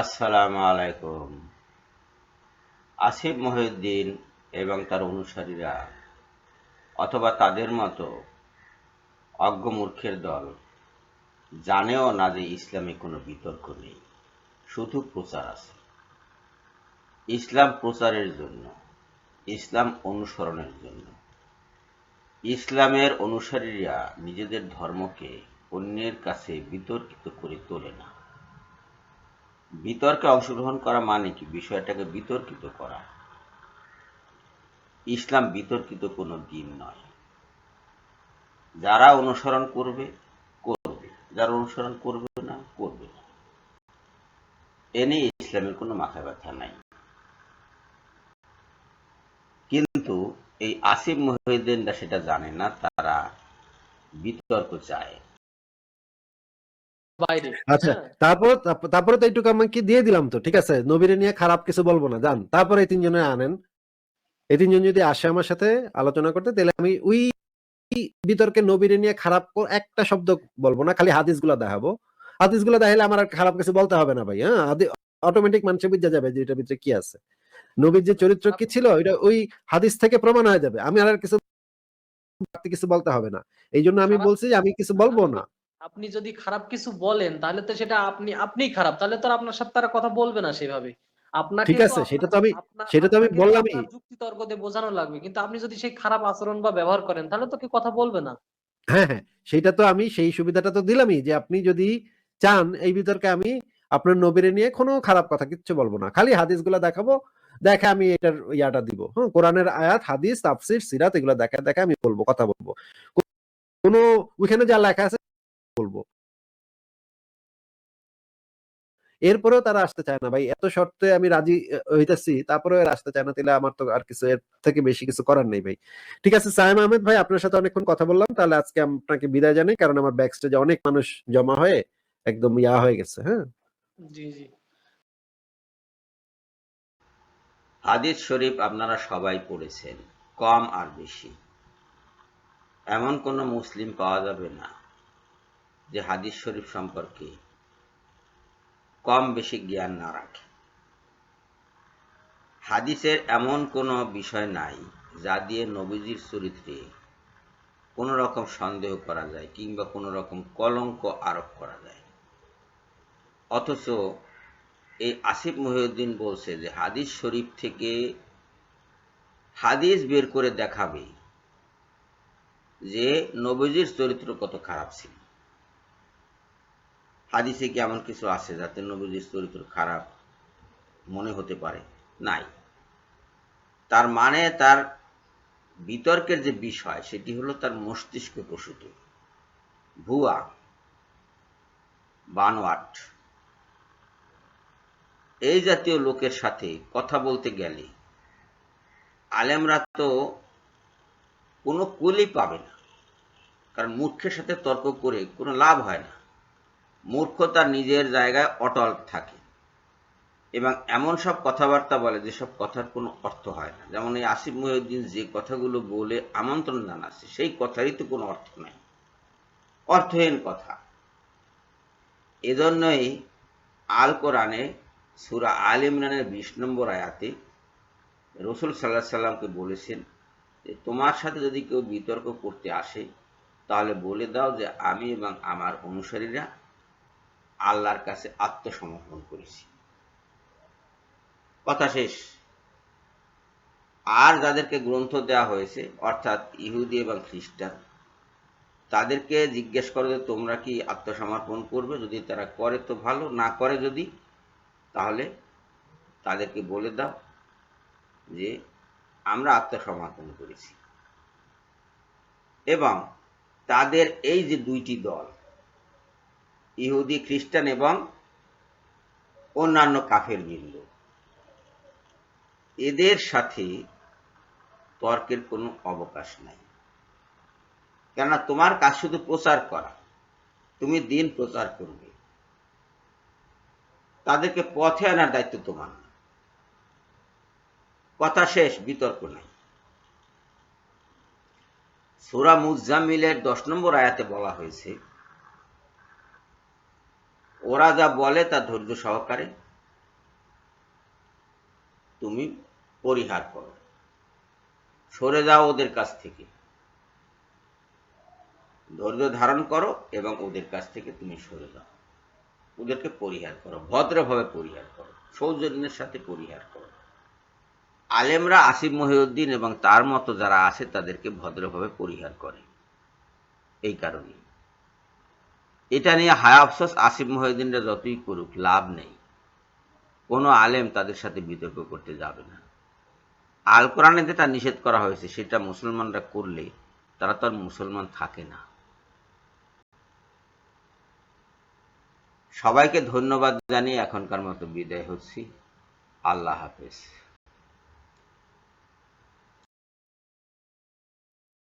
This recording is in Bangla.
আসসালামু আলাইকুম। আসিফ মহিউদ্দিন এবং তার অনুসারীরা অথবা তাদের মতো অজ্ঞ মূর্খের দল জানেও না যে ইসলামে কোনো বিতর্ক নেই, শুধু প্রচার আছে। ইসলাম প্রচারের জন্য, ইসলাম অনুসরণের জন্য। ইসলামের অনুসারীরা নিজেদের ধর্মকে অন্যের কাছে বিতর্কিত করে তোলে না। বিতর্কে অংশগ্রহণ করা মানে কি? বিষয়টাকে বিতর্কিত করা। ইসলাম বিতর্কিত কোনো দিন নয়। যারা অনুসরণ করবে করবে। যারা অনুসরণ করবে না করবে না। এ নিয়ে ইসলামের কোনো মাথা ব্যথা নাই। কিন্তু এই আসিফ মহিউদ্দিনরা সেটা জানে না, তারা বিতর্ক চায়। বাইরে। আচ্ছা হ্যাঁ। তারপর তারপর- তো একটু আমাকে দিয়ে দিলাম তো ঠিক আছে? নবীরে নিয়ে খারাপ কিছু বলব না জান তারপরে এই তিনজনে আনেন। এই তিনজন যদি আসে আমার সাথে আলোচনা করতে তাহলে আমি ওই বিতর্কে নবীরে নিয়ে খারাপ একটা শব্দ বলব না খালি হাদিসগুলা দেখাবো। হাদিসগুলা দেখালে আমার আর খারাপ কিছু বলতে হবে না ভাই হ্যাঁ? অটোমেটিক মানুষের বুঝা যাবে যে এটার ভিতরে কি আছে। নবীর যে চরিত্র কি ছিল ওইটা ওই হাদিস থেকে প্রমাণ হয়ে যাবে। আমি আর কিছু কিছু বলতে হবে না। এই জন্য আমি বলছি যে আমি কিছু বলব না। আপনি যদি খারাপ কিছু বলেন তাহলে তো সেটা আপনি আপনিই খারাপ। তাহলে তো আপনার সাথে তারা কথা বলবে না সেভাবে। আপনাকে ঠিক আছে, সেটা তো আমি- সেটা তো আমি বললামই। যুক্তি তর্ক দিয়ে বোঝানো লাগবে। কিন্তু আপনি যদি সেই খারাপ আচরণ বা ব্যবহার করেন তাহলে তো কেউ কথা বলবে না। হ্যাঁ হ্যাঁ সেটা তো আমি সেই সুবিধাটা তো দিলামই যে আপনি যদি চান এই বিতর্কে আমি আপনার নবীরে নিয়ে কোনো খারাপ কথা কিচ্ছু বলব না। খালি হাদিসগুলো দেখাবো দেখে আমি এটার ইয়াটা দিব। হ্যাঁ কোরআনের আয়াত হাদিস তাফসির সিরাত এগুলো দেখা দেখে আমি বলব কথা বলব। কোনো ওইখানে যা লেখা আছে বলব। এরপরেও তারা আসতে চায় না ভাই। এত শর্তে আমি রাজি হইতেছি তারপরেও এরা আসতে চায় না তাহলে আমার তো আর কিছু এর থেকে বেশি কিছু করার নেই ভাই। ঠিক আছে সাইম আহমেদ ভাই আপনার সাথে অনেকক্ষণ কথা বললাম তাহলে আজকে আপনাকে বিদায় জানাই কারণ আমার ব্যাক স্টেজে অনেক মানুষ জমা হয়ে একদম ইয়া হয়ে গেছে হ্যাঁ? জি জি। হাদিস শরীফ আপনারা সবাই পড়েছেন কম আর বেশি। এমন কোনো মুসলিম পাওয়া যাবে না। যে হাদিস শরীফ সম্পর্কে কম বেশি জ্ঞান না রাখে। হাদিসের এমন কোনো বিষয় নাই যা দিয়ে নবীজির চরিত্রে কোনো রকম সন্দেহ করা যায় কিংবা কোনো রকম কলঙ্ক আরোপ করা যায়। অথচ এই আসিফ মহিউদ্দিন বলছে যে হাদিস শরীফ থেকে হাদিস বের করে দেখাবে যে নবীজির চরিত্র কত খারাপ ছিল। হাদিসে কি এমন কিছু আছে যাতে নবীজির চরিত্র খারাপ মনে হতে পারে? নাই। তার মানে তার বিতর্কের যে বিষয়, সেটি হলো তার মস্তিষ্ক প্রসূত। ভুয়া, বানোয়াট। এই জাতীয় লোকের সাথে কথা বলতে গেলে আলেমরা তো কোনো কুলই পাবে না। কারণ মূর্খের সাথে তর্ক করে কোনো লাভ হয় না। মূর্খ তার নিজের জায়গায় অটল থাকে। এবং এমন সব কথাবার্তা বলে যেসব কথার কোনো অর্থ হয় না। যেমন এই আসিফ মহিউদ্দিন যে কথাগুলো বলে আমন্ত্রণ জানাচ্ছে, সেই কথারই তো কোনো অর্থ নাই। অর্থহীন কথা। এজন্যই আল কোরআনে সুরা আল ইমরানের বিশ নম্বর আয়াতে রসুল সাল্লাহ সাল্লামকে বলেছেন যে, তোমার সাথে যদি কেউ বিতর্ক করতে আসে, তাহলে বলে দাও যে আমি এবং আমার অনুসারীরা আল্লাহর কাছে আত্মসমর্পণ করেছি। কথা শেষ। আর যাদেরকে গ্রন্থ দেওয়া হয়েছে, অর্থাৎ ইহুদি এবং খ্রিস্টান, তাদেরকে জিজ্ঞেস করো যে তোমরা কি আত্মসমর্পণ করবে? যদি তারা করে তো ভালো, না করে যদি, তাহলে তাদেরকে বলে দাও যে আমরা আত্মসমর্পণ করেছি। এবং তাদের এই যে দুইটি দল ইহুদি, খ্রিস্টান এবং অন্যান্য কাফের বৃন্দ এদের সাথে তর্কের কোনো অবকাশ নাই। কেননা তোমার কাজ শুধু প্রচার করা, তুমি দিন প্রচার করবে। তাদেরকে পথে আনার দায়িত্ব তোমার না। কথা শেষ, বিতর্ক নাই। সুরা মুজাম্মিলের দশ নম্বর আয়াতে বলা হয়েছে ওরা যা বলে তা ধৈর্য সহকারে তুমি পরিহার করো। সরে যাও ওদের কাছ থেকে। ধৈর্য ধারণ করো এবং ওদের কাছ থেকে তুমি সরে যাও। ওদেরকে পরিহার করো, ভদ্রভাবে পরিহার করো, সৌজন্যের সাথে পরিহার করো। আলেমরা আসিফ মহিউদ্দিন এবং তার মতো যারা আছে তাদেরকে ভদ্রভাবে পরিহার করে। এই কারণে এটা নিয়ে হায় আফসোস আসিফ মহিউদ্দিনরা যতই করুক, লাভ নেই। কোনো আলেম তাদের সাথে বিতর্ক করতে যাবে না। আল কোরআনে যেটা নিষেধ করা হয়েছে, সেটা মুসলমানরা করলে তারা তো মুসলমান থাকে না। সবাইকে ধন্যবাদ জানিয়ে এখনকার মতো বিদায় হচ্ছি। আল্লাহ হাফেজ।